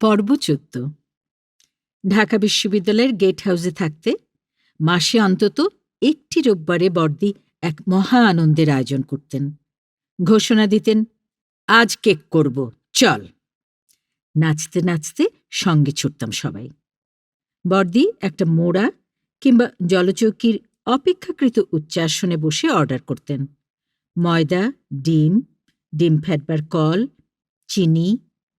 পর্ব চোদ্দ। ঢাকা বিশ্ববিদ্যালয়ের গেট হাউসে থাকতে মাসে অন্তত একটি রোববারে বর্দি এক মহা আনন্দের আয়োজন করতেন। ঘোষণা দিতেন, আজ কেক করব, চল। নাচতে নাচতে সঙ্গে ছুটতাম সবাই। বর্দি একটা মোড়া কিংবা জলচৌকির অপেক্ষাকৃত উচ্চাসনে বসে অর্ডার করতেন। ময়দা, ডিম ডিম ফ্যাটবার কল, চিনি,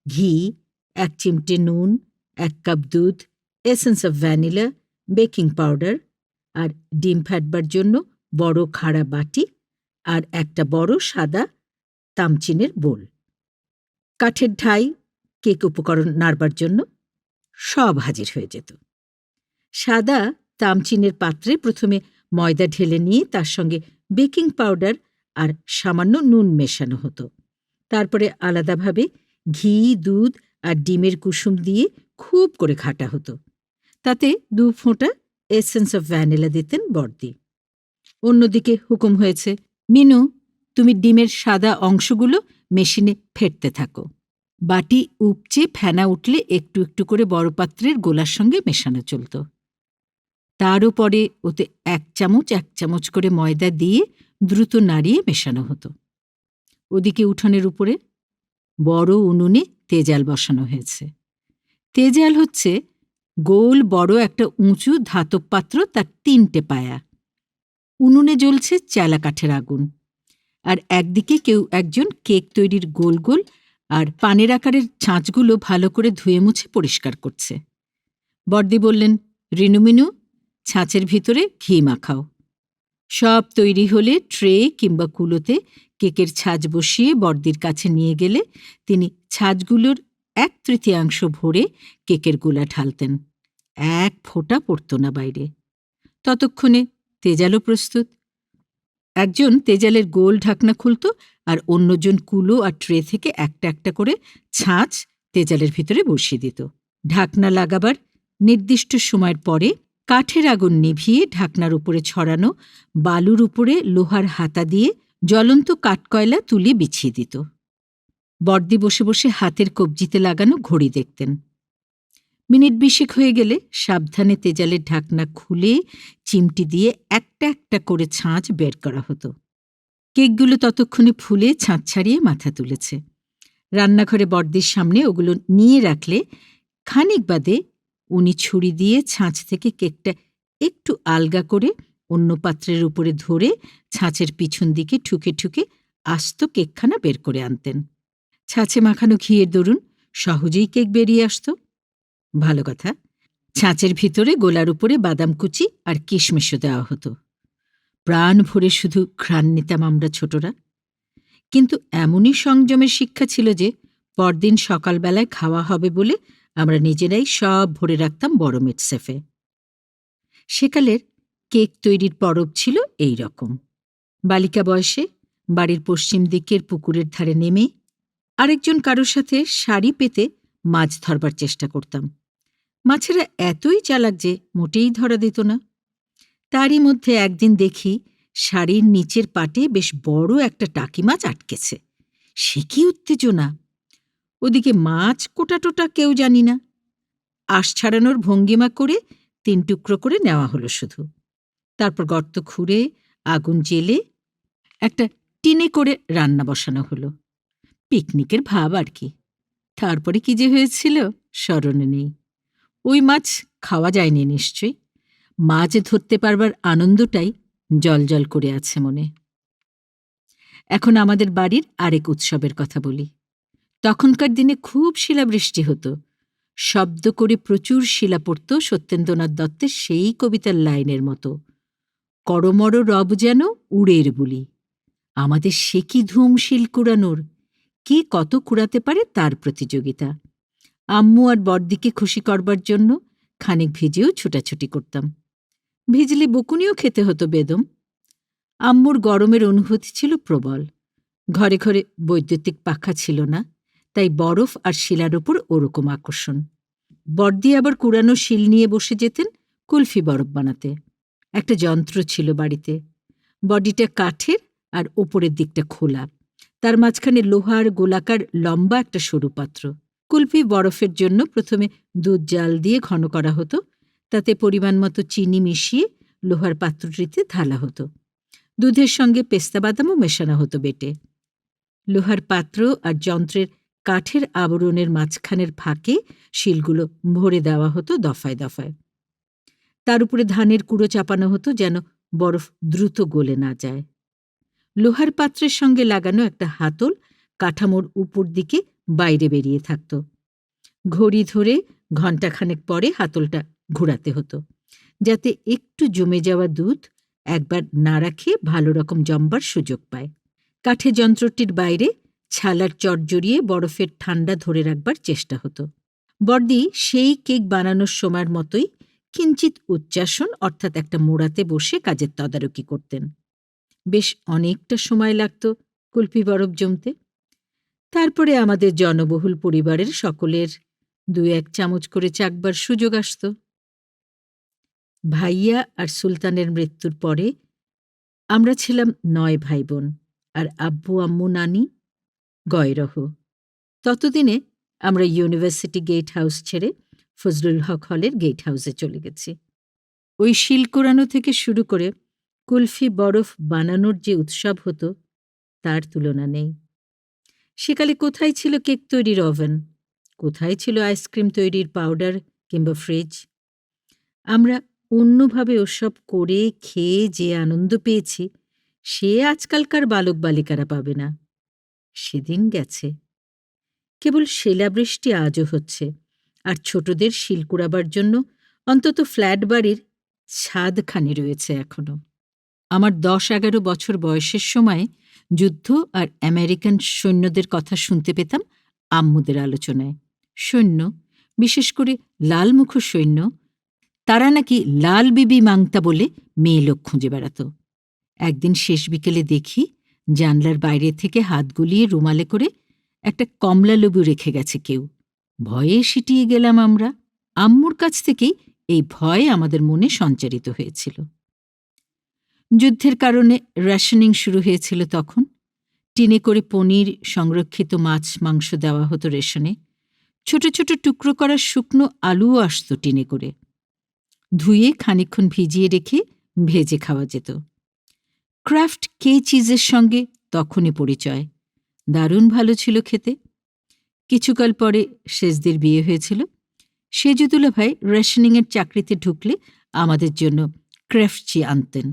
ঘি এক চিমটে নুন, এক কাপ দুধ essence of vanilla baking powder আর ডিম ফাটবার জন্য বড় খাড়া বাটি আর একটা বড় সাদা তামচিনের বোল। কাঠের ঢাই কেক উপকরণ নাড়বার জন্য সব হাজির হয়ে যেত। সাদা তামচিনের পাত্রে প্রথমে ময়দা ঢেলে নিয়ে তার সঙ্গে বেকিং পাউডার আর সামান্য নুন মেশানো হতো। তারপরে আলাদাভাবে ঘি, দুধ আর ডিমের কুসুম দিয়ে খুব করে ঘাটা হতো। তাতে দু ফোঁটা এসেন্স অফ ভ্যানিলা দিতেন বর্দি অন্যদিকে হুকুম হয়েছে, মিনু, তুমি ডিমের সাদা অংশগুলো মেশিনে ফেটতে থাকো। বাটি উপচে ফেনা উঠলে একটু একটু করে বড় পাত্রের গোলার সঙ্গে মেশানো চলত। তারও পরে ওতে এক চামচ এক চামচ করে ময়দা দিয়ে দ্রুত নাড়িয়ে মেশানো হতো। ওদিকে উঠানের উপরে বড় উনুনে তেজাল বসানো হয়েছে। তেজাল হচ্ছে গোল বড় একটা উঁচু ধাতব পাত্র তার তিনটে পায়া। উনুনে জ্বলছে চেলা কাঠের আগুন। আর একদিকে কেউ একজন কেক তৈরির গোল গোল আর পানের আকারের ছাঁচগুলো ভালো করে ধুয়ে মুছে পরিষ্কার করছে। বর্দি বললেন রিনুমিনু ছাঁচের ভিতরে ঘি মাখাও। সব তৈরি হলে ট্রে কিংবা কুলোতে কেকের ছাঁচ বসিয়ে বর্দির কাছে নিয়ে গেলে তিনি ছাঁচগুলোর এক তৃতীয়াংশ ভরে কেকের গোলা ঢালতেন। এক ফোঁটা পড়ত না বাইরে। ততক্ষণে তেজালও প্রস্তুত। একজন তেজালের গোল ঢাকনা খুলত আর অন্যজন কুলো আর ট্রে থেকে একটা একটা করে ছাঁচ তেজালের ভিতরে বসিয়ে দিত। ঢাকনা লাগাবার নির্দিষ্ট সময়ের পরে কাঠের আগুন নিভিয়ে ঢাকনার উপরে ছড়ানো বালুর উপরে লোহার হাতা দিয়ে জ্বলন্ত কাঠকয়লা তুলে বিছিয়ে দিত। বর্দি বসে বসে হাতের কবজিতে লাগানো ঘড়ি দেখতেন। মিনিট বিশেক হয়ে গেলে সাবধানে তেজালের ঢাকনা খুলে চিমটি দিয়ে একটা একটা করে ছাঁচ বের করা হতো। কেকগুলো ততক্ষণে ফুলে ছাঁচ ছাড়িয়ে মাথা তুলেছে। রান্নাঘরে বর্দির সামনে ওগুলো নিয়ে রাখলে খানিক বাদে উনি ছুরি দিয়ে ছাঁচ থেকে কেকটা একটু আলগা করে অন্য পাত্রের উপরে ধরে ছাঁচের পিছন দিকে ঠুকে ঠুকে আস্ত কেকখানা বের করে আনতেন। ছাঁচে মাখানো ঘিয়ের দরুন সহজেই কেক বেরিয়ে আসত। ভালো কথা, ছাঁচের ভিতরে গোলার উপরে বাদাম কুচি আর কিশমিশও দেওয়া হতো। প্রাণ ভরে শুধু ঘ্রাণ নিতাম আমরা ছোটরা। কিন্তু এমনই সংযমের শিক্ষা ছিল যে পরদিন সকালবেলায় খাওয়া হবে বলে আমরা নিজেরাই সব ভরে রাখতাম বড় মেটসেফে সেকালের কেক তৈরির পরব ছিল এই রকম। বালিকা বয়সে বাড়ির পশ্চিম দিকের পুকুরের ধারে নেমে আরেকজন কারোর সাথে শাড়ি পেতে মাছ ধরবার চেষ্টা করতাম। মাছেরা এতই চালাক যে মোটেই ধরা দিত না। তারই মধ্যে একদিন দেখি শাড়ির নিচের পাটে বেশ বড় একটা টাকি মাছ আটকেছে। সে কি উত্তেজনা! ওদিকে মাছ কোটাটোটা কেউ জানি না। আশ ছাড়ানোর ভঙ্গিমা করে তিন টুকরো করে নেওয়া হলো শুধু। তারপর গর্ত খুঁড়ে, আগুন জেলে একটা টিনে করে রান্না বসানো হলো। পিকনিকের ভাব আর কি। তারপরে কি যে হয়েছিল স্মরণে নেই। ওই মাছ খাওয়া যায়নি নিশ্চয়ই। মাছ ধরতে পারবার আনন্দটাই জল করে আছে মনে। এখন আমাদের বাড়ির আরেক উৎসবের কথা বলি। তখনকার দিনে খুব শিলাবৃষ্টি হতো। শব্দ করে প্রচুর শিলা পড়ত সত্যেন্দ্রনাথ দত্তের সেই কবিতার লাইনের মতো। করমর রব যেন উড়ের বলি। আমাদের সে কি ধুম শিল কুড়ানোর? কে কত কুড়াতে পারে তার প্রতিযোগিতা? আম্মু আর বড়দিকে খুশি করবার জন্য খানিক ভিজেও ছুটাছুটি করতাম। ভিজলে বকুনিও খেতে হতো বেদম। আম্মুর গরমের অনুভূতি ছিল প্রবল। ঘরে ঘরে বৈদ্যুতিক পাখা ছিল না, তাই বরফ আর শিলার ওপর ওরকম আকর্ষণ। বর্দি আবার কুড়ানো শিল নিয়ে বসে যেতেন কুলফি বরফ বানাতে। একটা যন্ত্র ছিল বাড়িতে। বডিটা কাঠের আর ওপরের দিকটা খোলা। তার মাঝখানে লোহার গোলাকার লম্বা একটা সরু পাত্র। কুলফি বরফের জন্য প্রথমে দুধ জাল দিয়ে ঘন করা হতো। তাতে পরিমাণ মতো চিনি মিশিয়ে লোহার পাত্রটিতে ঢালা হতো। দুধের সঙ্গে পেস্তা বাদামও মেশানো হতো বেটে। লোহার পাত্র আর যন্ত্রের কাঠের আবরণের মাঝখানের ফাঁকে শিলগুলো ভরে দেওয়া হতো দফায় দফায়। তার উপরে ধানের কুড়ো চাপানো হতো যেন বরফ দ্রুত গলে না যায়। লোহার পাত্রের সঙ্গে লাগানো একটা হাতল কাঠামোর উপর দিকে বাইরে বেরিয়ে থাকত। ঘড়ি ধরে ঘণ্টাখানেক পরে হাতলটা ঘোরাতে হতো, যাতে একটু জমে যাওয়া দুধ একবার না রাখে ভালো রকম জমবার সুযোগ পায়। কাঠের যন্ত্রটির বাইরে ছালার চট জড়িয়ে বরফের ঠান্ডা ধরে রাখবার চেষ্টা হতো। বর্দি সেই কেক বানানোর সময়ের মতোই কিঞ্চিত উচ্চাসন, অর্থাৎ একটা মোড়াতে বসে কাজের তদারকি করতেন। বেশ অনেকটা সময় লাগত কুলপি বরফ জমতে। তারপরে আমাদের জনবহুল পরিবারের সকলের দু এক চামচ করে চাকবার সুযোগ আসত। ভাইয়া আর সুলতানের মৃত্যুর পরে আমরা ছিলাম নয় ভাই বোন আর আব্বু, আম্মু, নানি, গয়রহ। ততদিনে আমরা ইউনিভার্সিটি গেট হাউস ছেড়ে ফজলুল হক হলের গেট হাউসে চলে গেছি। ওই শিল কোরানো থেকে শুরু করে কুলফি বরফ বানানোর যে উৎসব হতো, তার তুলনা নেই। সেকালে কোথায় ছিল কেক তৈরির ওভেন? কোথায় ছিল আইসক্রিম তৈরির পাউডার কিংবা ফ্রিজ? আমরা অন্যভাবে ওসব করে খেয়ে যে আনন্দ পেয়েছি, সে আজকালকার বালক বালিকারা পাবে না। সেদিন গেছে। কেবল শিলাবৃষ্টি আজও হচ্ছে। আর ছোটদের শিল কুড়াবার জন্য অন্তত ফ্ল্যাট বাড়ির ছাদখানি রয়েছে এখনও আমার দশ এগারো বছর বয়সের সময় যুদ্ধ আর আমেরিকান সৈন্যদের কথা শুনতে পেতাম আম্মুদের আলোচনায়। সৈন্য, বিশেষ করে লালমুখ সৈন্য, তারা নাকি লাল বিবি মাংতা বলে মেয়ে লোক খুঁজে বেড়াত। একদিন শেষ বিকেলে দেখি জানলার বাইরে থেকে হাত গুলিয়ে রুমালে করে একটা কমলা লেবু রেখে গেছে কেউ। ভয়ে সিটিয়ে গেলাম আমরা। আম্মুর কাছ থেকেই এই ভয় আমাদের মনে সঞ্চারিত হয়েছিল। যুদ্ধের কারণে রেশনিং শুরু হয়েছিল তখন। টিনে করে পনির, সংরক্ষিত মাছ, মাংস দেওয়া হতো রেশনে। ছোট ছোট টুকরো করা শুকনো আলুও আসত টিনে করে। ধুয়ে খানিক্ষণ ভিজিয়ে রেখে ভেজে খাওয়া যেত। ক্রাফট কে চিজের সঙ্গে তখনই পরিচয়। দারুণ ভালো ছিল খেতে। কিছুকাল পরে শেষদের বিয়ে হয়েছিল। সেজুদুল্লা ভাই রেশনিংয়ের চাকরিতে ঢুকলে আমাদের জন্য ক্রেফচি আনতেন।